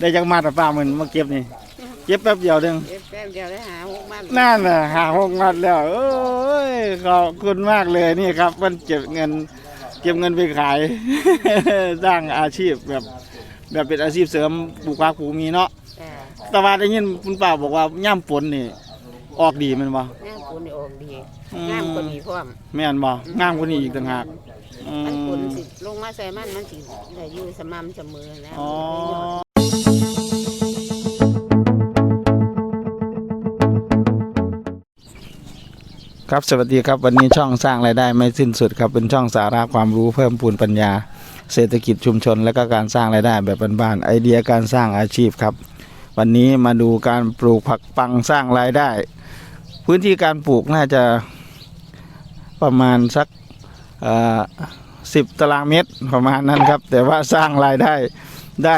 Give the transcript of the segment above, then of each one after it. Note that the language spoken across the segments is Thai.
ได้จักมาแต่ป้าเหมือนมาเก็บนี่ เก็บแป๊บเดียวเดึงเก็บแป๊บเดียวได้หาหกมันนั่นน่ะหาหกมัดแล้วโอ้ยขอบคุณมากเลยนี่ครับ มันเก็บเงิน เก็บเงินไปขาย สร้างอาชีพแบบ แบบเป็นอาชีพเสริมปลูกผักปลูกมีเนาะจ้าแต่ว่าได้ยินคุณป้าบอกว่าย่ำฝนนี่ ออกดีแมันบ่ งามคนนี่ออกดีอืม งามคนนี้พร้อมแม่นบ่งามกว่านี้อีกต่างหากอืมันคนมสิลงมาใส่มันมันสิได้อยู่สม่ำเสมอแล้วอ๋อ ครับสวัสดีครับวันนี้ช่องสร้างรายได้ไม่สิ้นสุดครับเป็นช่องสาระความรู้เพิ่มพูนปัญญา เศรษฐกิจชุมชน และก็การสร้างรายได้แบบบ้านๆไอเดียการสร้างอาชีพครับ วันนี้มาดูการปลูกผักปังสร้างรายได้ พื้นที่การปลูกน่าจะประมาณสักสิบตารางเมตรประมาณนั้นครับ แต่ว่าสร้างรายได้ได้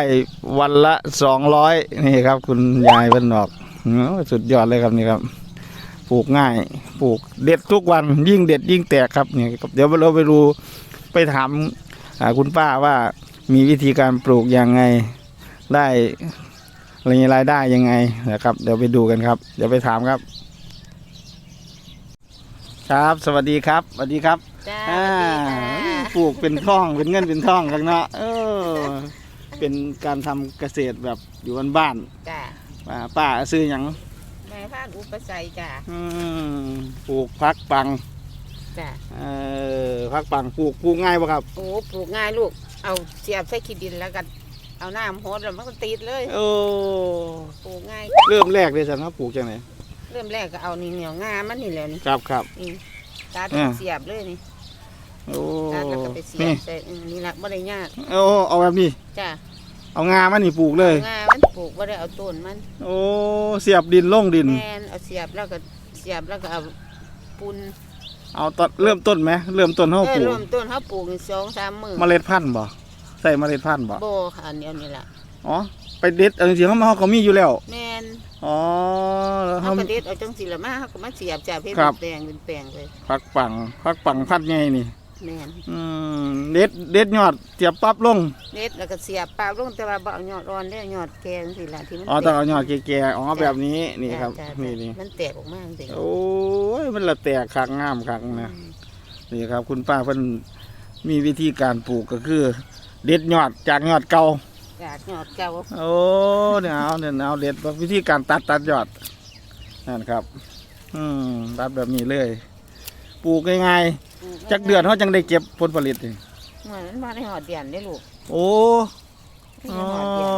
วันละสองร้อยนี่ครับ คุณยายเพิ่นบอกอื้อสุดยอดเลยครับนี่ครับ ปลูกง่าย ปลูกเด็ดทุกวันยิ่งเด็ดยิ่งแตกครับเนี่ยครับเดี๋ยวเราไปดูไปถามอ่าคุณป้าว่ามีวิธีการปลูกยังไงได้อะไรรายได้ยังไงนะครับ เดี๋ยวไปดูกันครับ เดี๋ยวไปถามครับ ครับ สวัสดีครับสวัสดีครับจ้าอ่าสวัสดีค่ะปลูกเป็นท่องเป็นเงินเป็นท่องกันเนาะเออ เป็นการทำเกษตรแบบอยู่บ้านจ้าๆป้าป้าซื้อหยังแม่ พานอุปสัยจ้าอืมปลูกพักปัง จ้าเออพักปังปลูกปลูกง่ายป่ะครับ โอ้ปลูกง่ายลูก เอาเสียบใส่ขี้ดินแล้วก็เอาน้ำโหดแล้วมันก็ติดเลยโอ้ ปลูกง่าย เริ่มแรกเลยสันครับปลูกจังไหนเริ่มแรกก็เอานี่เหนียวงามันนี่แหละนี่ครับครับ นี่ตัดอ่า เสียบเลยนี่โอ้ตัดแล้วก็ไปเสียนี่บใส่อืมนี่ละไม่ได้ยากโอ้เอาแบบนี้ จ้า เอางามันนี่ปลูกเลย งามันปลูกไม่ได้เอาต้นมัน โอ้เสียบดินลงดิน แมนเอาเสียบแล้วก็เสียบแล้วก็เอาปุนเอาตอนเริ่มต้นไหมเริ่มต้นเขาเออปลูกรวมต้นเขาปลูกนี่สองสามมือเมล็ดพันธุ์บ่ใส่เมล็ดพันธุ์บ่โบค่ะอันเดียวนี่แหละอ๋อไปเด็ดเอาจริงๆเขามาเขาก็มีอยู่แล้ว แมนอ๋อแล้วเขาเขา ก็เด็ดเอาจังสีละมาเขาก็มาเสียบจากเพชรครับ แปลงเป็นแปลงเลยพักปังพักปังพัดไงนี่ แมนอืมเด็ดเด็ดยอดเสียบปั๊บลงเด็ดแล้วก็เสียบปากลงแต่ว่าบ่เอายอดอ่อนได้อยอดแกงสิละที่มันอ๋อต้องเอาแตกยอดแก่ๆอ๋อแบบนี้นี่ครับจ้ะจ้ะนี่นี่มันแตกออกมาจริงโอ้ยมันละแตกคักงามคักนะนี่ครับ คุณป้าเพิ่นมีวิธีการปลูกก็คือ เด็ดยอดจากยอดเก่า จากยอดเก่าโอ้เนี่ยเอาเนี่ยเอาเด็ดวิธีการตัดตัดยอดนั่นครับ อืมตัดแบบนี้เลย ปลูกง่ายๆจักเดือนเขาจังได้เก็บผลผลิตนี่เหมือนมันมาในหอดเดียนได้ลูกโอ้นี่อ๋อหอดเดียน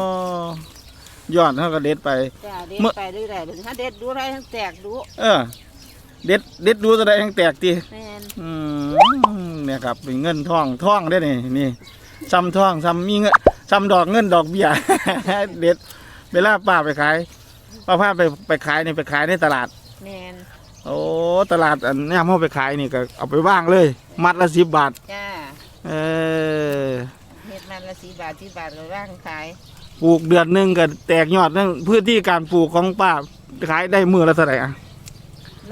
ยอดเขาก็เด็ดไปจ้าเด็ดเมื่อไปเรื่อยๆเป็นถ้าเด็ดดูไรทั้งแตกดูเออ เด็ดเด็ดดูแสดงแตกตีแมนอืมเนี่ยครับเป็นเงินทองทองได้นี่นี่ซ้ำทองซ้ำมีเงินซ้ำดอกเงินดอกเบี้ยเด็ดเวลาป้าไปขายป้าพาไปไปขายนี่ไปขายในตลาดแมน โอ้ตลาดอันเนี้ยเขาไปขายนี่ก็เอาไปว่างเลย มัดละสิบบาท จ้าเออเม็ดมันละสี่บาทที่บาทก็ร่างขายปลูกเดือนหนึ่งก็แตกยอดนั่นพื้นที่การปลูกของป้าขายได้มือละเท่าไหร่อะ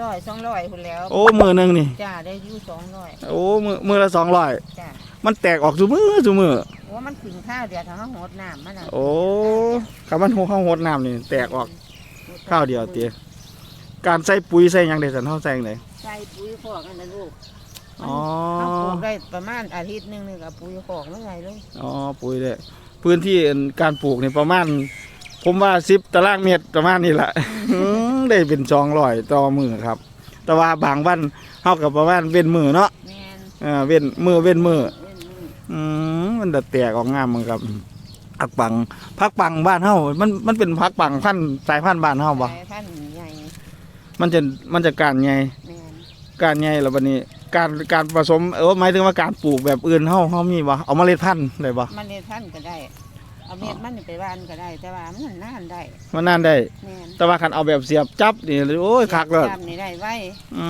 ร้อยสองร้อยคุณแล้วโอ้มือหนึ่งนี่ จ้าได้อยู่สองร้อยโอ้มือมือละสองร้อยจ้ามันแตกออกสุมือสุมือว่ามันขึ้นข้าวเดียวทั้งหดน้ำมันอะโอ้คำมันหัวข้าวหดน้ำนี่แตกออกข้าวเดียวเตี้ย การใส่ปุ๋ยใส่หยังไดสันเท่าใส่หยังไงใส่ปุ๋ยขอกอันนั้นลูกอ๋อเขาปลูกได้ประมาณอาทิตย์หนึงนี่กับปุ๋ยขอกไม่ไงเลยอ๋อปุ๋ยเลยพื้นที่การปลูกนี่ประมาณ ผมว่าสิบตารางเมตรประมาณนี้แหละ อืมได้เป็นสองร้อยต่อมือครับ แต่ว่าบางวันเท่ากับประมาณเว้นมือเนาะแมนเออเว้นมือเว้นมือเว้นมืออืมมันดัดแตกออกงามมึงครับผักปังผักปังบ้านเฮามันมันเป็นผักปังพันธุ์สายพันธุ์บ้านเฮาบ่สายพันธุ์ใหญ่ มันจะมันจะการไงแมนการไงแล้วบัดนี้ การการผสมเออหมายถึงว่าการปลูกแบบอื่นเฮาเฮามีบ่เอาเมล็ดพันธุ์ได้บ่มันเม็ดพันธุ์ก็ได้ เอาเม็ดมันนี่ไปบ้านก็ได้ แต่ว่ามันนานได้มันนั่นได้ แมนแต่ว่าคันเอาแบบเสียบจับนี่โอ้ยคักเลยจำนี่ได้ไว้อื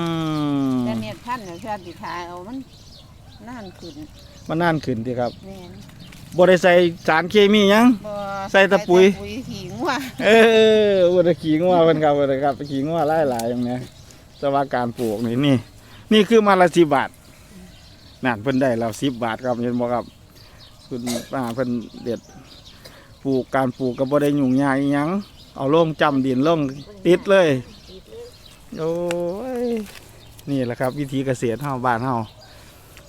มแต่เม็ดพันธุ์เนี่ยเพื่อติทายเอามันนานขึ้นมันนั่นขึ้นติครับแมนบ่ได้ใส่สารเคมีหยังบ่ ใส่แตะปุ๋ย ปุ๋ยขี้งัวเออบ่ได้ขี้งัวเพิ่นครับบ่ได้ครับขี้งัวหลายๆอย่างเนี้ยแต่ว่าการปลูกนี่นี่ นี่คือมาละ10บาทนั่นเพิ่นได้แล้ว10บาทครับเห็นบ่ครับคุณป้าเพิ่นเด็ดปลูกการปลูกก็บ่ได้ยุ่งยากอิหยังเอาลงจำดินลงติดเลยติดเลย โอ้ย นี่แหละครับ วิธีเกษตรเฮาบ้านเฮา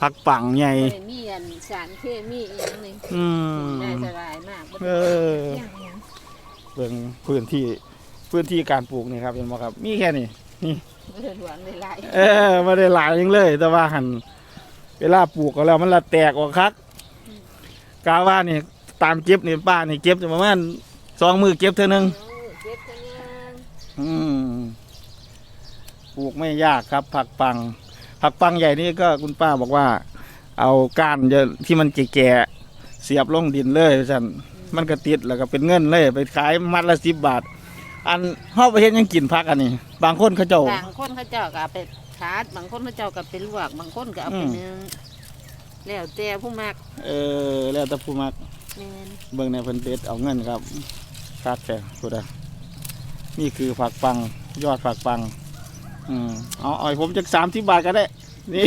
ผักปังใหญ่บ่ได้มีอันสารเคมีอีหยังนี่อืม ได้สบายมากบ่เอได้อเลี้ยงหยังเบิ่งพื้นที่พื้นที่การปลูกนี่ครับเห็นบ่ครับ มีแค่นี้ บ่ได้หลวงได้หลายเออไม่ได้หลายยังเลย แต่ว่าหันเวลาปลูกก็แล้วมันละแตกออกคักกาว่านี่ตามเก็บนี่ป้านี่เก็บประมาณสองมือเก็บเท่านึง เออเก็บกันยังอืมปลูกไม่ยากครับผักปัง ผักปังใหญ่นี่ก็คุณป้าบอกว่า เอาก้านจะที่มันแก่ๆเสียบลงดินเลยสันมันก็ติดแล้วก็เป็นเงินเลย ไปขายมัดละสิบบาท อันเฮาไปเห็นยังกินผักอันนี้ บางคนเขาเจ้าบางคนเขาเจ้าก็เอาไปทาดบางคนเขาเจ้าก็ไปลวก บางคนก็เอาไปอืมนึ่งแล้วแต่ผู้มัก เออ แล้วแต่ผู้มักแม่นเบิ่งในเพิ่นเด็ดเอาเงินครับคักแต่พูดอะนี่คือผักปังยอดผักปัง อืมเอาเอาให้ผมจักสามสิบบาทก็ได้ นี่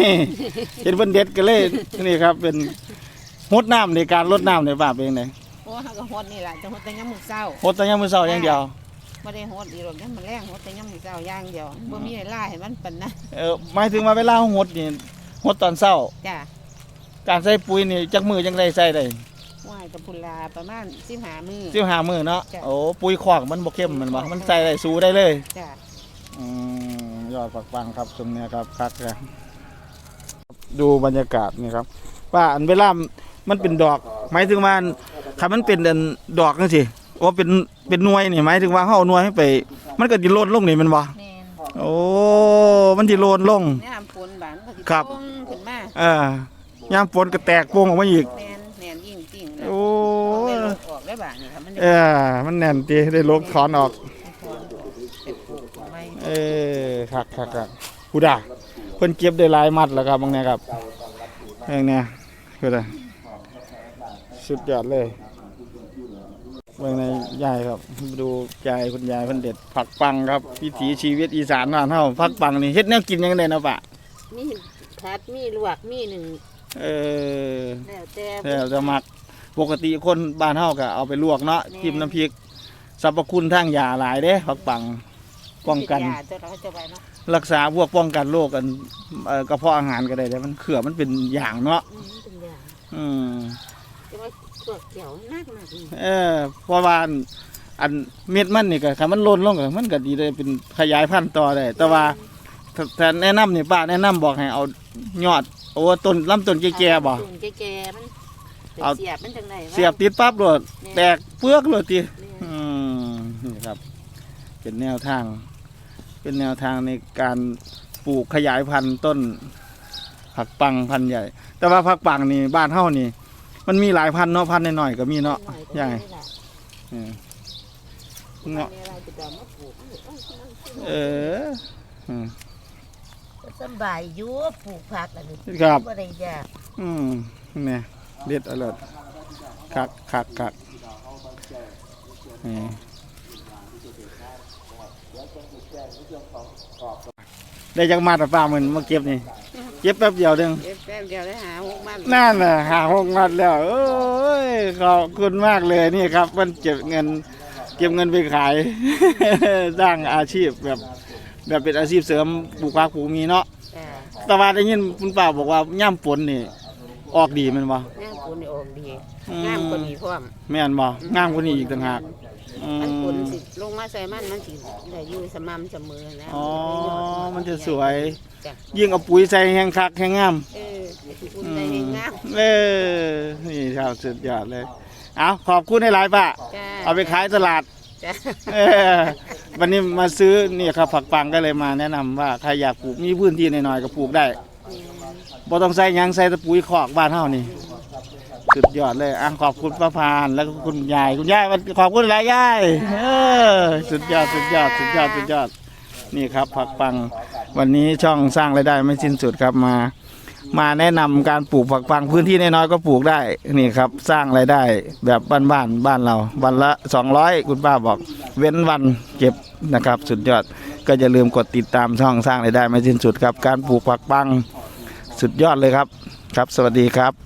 เห็นเพิ่นเด็ดกันเลยนี่ครับ เป็นหดน้ำในการลดน้ำในป่าเป็นไงโอ้เฮาก็ฮดนี่ล่ะจะฮดแต่ยามมื้อเช้าหดแต่ยังมือเช้าอย่างเดียว บ่ได้ฮดอีหรอกยามมื้อแลงฮดแต่ยามมื้อเช้าอย่างเดียวบ่มีเวลาให้มันปานนั้นเออหมายถึงว่าเวลาหดนี่หดตอนเช้า จ้ะการใส่ปุ๋ยนี่จักมือจังได้ใส่ได้ไหว้กับพุนลาประมาณ15มื้อ สิบห้ามือเนาะจ้ะ โอ้ปุ๋ยขวากมันบ่เข้มแมันบ่มันใส่ได้สู้ได้เลย จ้ะอืม ยอดฝักฟังครับตรงเนี้ยครับคักครับดูบรรยากาศนี่ครับ ว่าอันเวลามันเป็นดอกหมายถึงว่าคันมันเป็นอันดอกจังซี่โอ้เป็นเป็นหน่วยนี่หมายถึงว่าเฮาเอาหน่วยให้ไป มันก็สิโลดลงนี่แมันบ่แม่นโอ้มันสิโลดลงยามฝนบานก็สิครับตงขึ้นมาเออยามฝนก็แตกโป่งออกมาอีกแม่นแม่นยิ่งจริงแล้วโอ้เอายได้ลดออกได้บาดนี่ครับมันได้เออมันแน่นติได้ลกถอนออก เป็นปลูกไม้ เออ คักคักคักผู้ด่าเพิ่นเก็บได้หลายมัดแล้วครับบางเนี้ยครับเรื่องเนี้ยคืออะไรสุดยอดเลยเบิ่งในยายครับ ดูยายคุณยายเพิ่นเด็ดผักปังครับวิถีชีวิตอีสานบ้านเฮาผักปังนี่เฮ็ดแนวกินยังไงนะปะมีพัดมีลวกมีหนึ่งเออแล้วแต่แล้วจะมักปกติคนบ้านเฮาก็เอาไปลวกเนาะจิ้มน้ำพริกสรรพคุณทางยาหลายเด้ผักปัง ป้องกันเป็ยาตัวเราจะไปเนาะรักษาพวกป้องกันโรคกันเอ่อกระเพาะอาหารก็ได้แต่มันเขื่อมันเป็นอย่างเนาะอืมเป็นยาอืมแต่ว่าพวกเกี่ยวนักมากนี่เออเพราะว่าอันอันเม็ดมันนี่ก็คันมันหล่นลงก็มันก็ดีได้เป็นขยายพันธุ์ต่อได้แต่ว่าถ้าถ้าแนะนำนี่ป้าแนะนำบอกให้เอายอดโอ้ต้นลำต้นแก่ๆบ่ต้นแก่ๆมันไปเอา เสียบมันจังไดวะเสียบติดปั๊บโลดแตกเปลือกโลดติ แม่อืมนี่ครับ เป็นแนวทาง เป็นแนวทางในการปลูกขยายพันธุ์ต้น ผักปังพันธุ์ใหญ่ แต่ว่าผักปังนี่บ้านเฮานี่ มันมีหลายพันธุ์เนาะพันธุ์น้อยๆก็มีเนาะหอยก็ใหญ่มีล่ะเออเนาะเนาะอะไรจะเอามาปลูกมันก็ต้องเอออืมสำบายอยู่ปลูกผักอันนี้ครับบ่ได้ยากอืมเนี่ยเด็ดอร่อยคักคักคักนี่ ได้จักมาแต่ป้าเหมือนมาเก็บนี่ เก็บแป๊บเดียวเดึงเก็บแป๊บเดียวได้หาหกมันนั่นน่ะหาหกมัดแล้วโอ้ยขอบคุณมากเลยนี่ครับมันเก็บเงิน เก็บเงินไปขายสร้างอาชีพแบบ แบบเป็นอาชีพเสริมปลูกผักปลูกมีเนาะจ้าแต่ว่าได้ยินคุณป้าบอกว่าย่ำฝนนี่ออกดีแมันบ่งามปูนี่ออกดีอืมงามกว่านี้พร้อมแม่นบ่งามกว่านี้อีกต่างหาก อืมันฝนมสิลงมาใส่มันมันสิได้อยู่สม่ำเสมอนะอ๋อ มันจะสวย จ้ะยิ่งเอาปุ๋ยใส่แห้งคักแห้งงาม เออคุณได้เองงามเออ นี่ครับสุดยอดเลย เอาขอบคุณให้หลายป้าจ้าเอาไปขายตลาด จ้าเออวันนี้มาซื้อนี่ครับผักปังก็เลยมาแนะนำว่าใครอยากปลูกมีพื้นที่หน่อยๆก็ปลูกได้บ่ต้องใส่หยังใส่แตะปุ๋ยคอกบ้านเฮานี่ สุดยอดเลยอะขอบคุณป้าพานแล้วก็คุณยายคุณยายวันขอบคุณหลายยายเออสุดยอดสุดยอดสุดยอดสุดยอดนี่ครับผักปังวันนี้ช่องสร้างรายได้ไม่สิ้นสุดครับมา มาแนะนำการปลูกผักปังพื้นที่น้อยๆก็ปลูกได้นี่ครับ สร้างรายได้แบบบ้านๆบ้านเรา วันละ 200 คุณป้าบอกเว้นวันเก็บนะครับ สุดยอดก็อย่าลืมกดติดตามช่องสร้างรายได้ไม่สิ้นสุดครับ การปลูกผักปังสุดยอดเลยครับ ครับ สวัสดีครับ